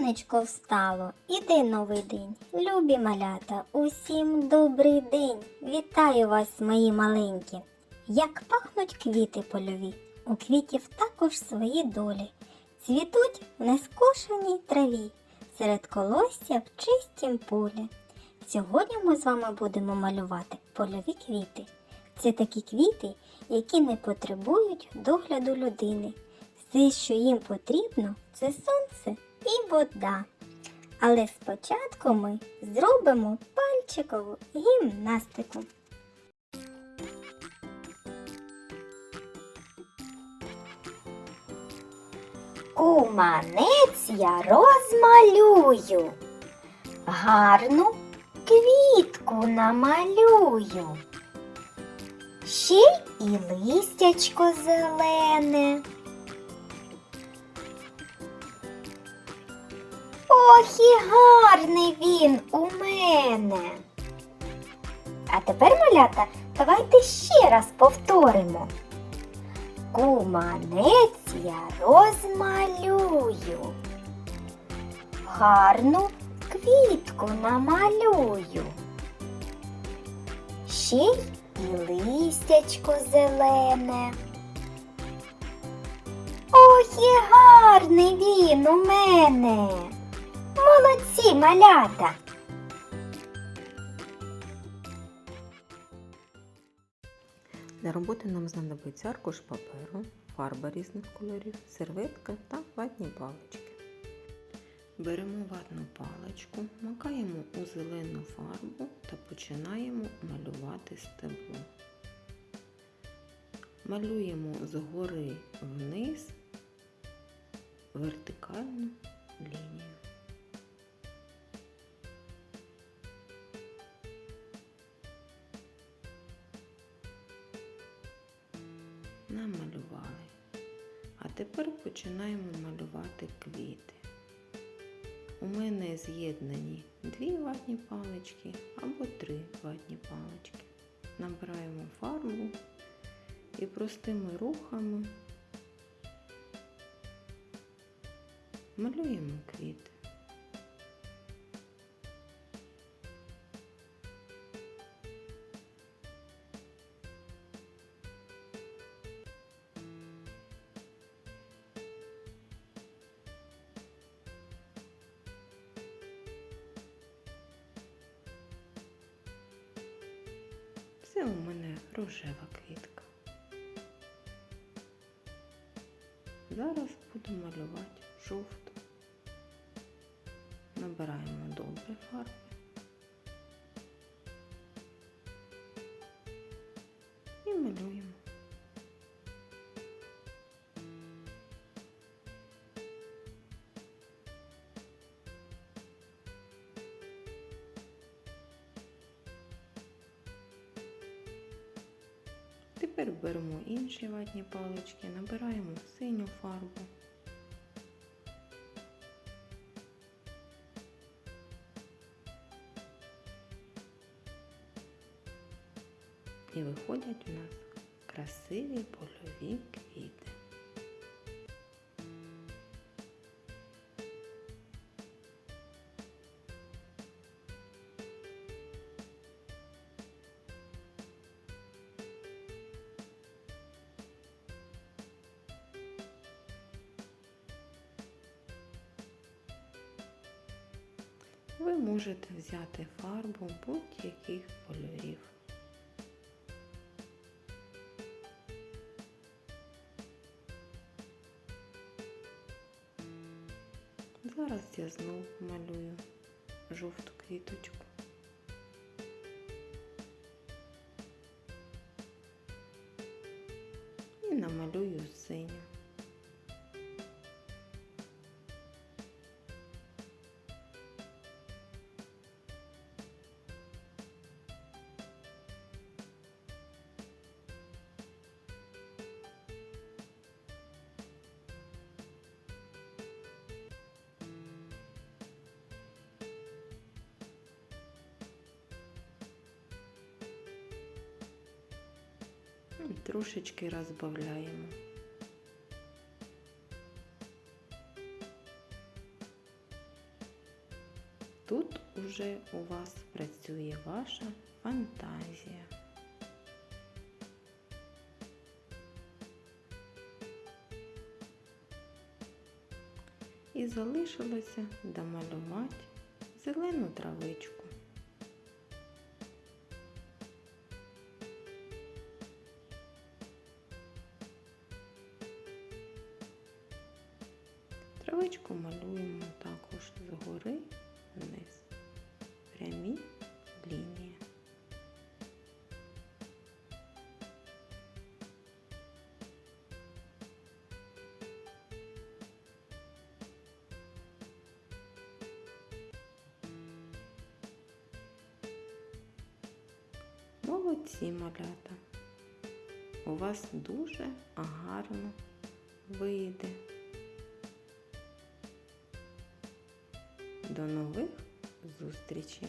сонечко встало, іде новий день. Любі малята, усім добрий день. Вітаю вас, мої маленькі. Як пахнуть квіти польові, у квітів також свої долі. Цвітуть в нескошеній траві, серед колосся в чистім полі. Сьогодні ми з вами будемо малювати польові квіти. Це такі квіти, які не потребують догляду людини. Все, що їм потрібно, це сонце і вода. Але спочатку ми зробимо пальчикову гімнастику. Куманець я розмалюю, гарну квітку намалюю. Ще й листячко зелене. Ох, і гарний він у мене. А тепер, малята, давайте ще раз повторимо. Куманець я розмалюю. Гарну квітку намалюю. Ще й і листячко зелене. Ох, і гарний він у мене. Малята. Для роботи нам знадобиться аркуш паперу, фарба різних кольорів, серветка та ватні палички. Беремо ватну паличку, макаємо у зелену фарбу та починаємо малювати стебло. Малюємо згори вниз вертикальну лінію. Намалювали. А тепер починаємо малювати квіти. У мене з'єднані дві ватні палички або три ватні палички. Набираємо фарбу і простими рухами малюємо квіти. Це у мене рожева квітка. Зараз буду малювати жовту. Набираємо добре фарби. І малюємо. Тепер беремо інші ватні палички, набираємо синю фарбу. І виходять у нас красиві польові квіти. Ви можете взяти фарбу будь-яких кольорів. Зараз я знову малюю жовту квіточку. І намалюю синю. І трошечки розбавляємо. Тут уже у вас працює ваша фантазія. І залишилося домалювати зелену травичку. Травичку малюємо також згори вниз. Прямі лінії. Молодці малята. У вас дуже гарно вийде. До нових зустрічей!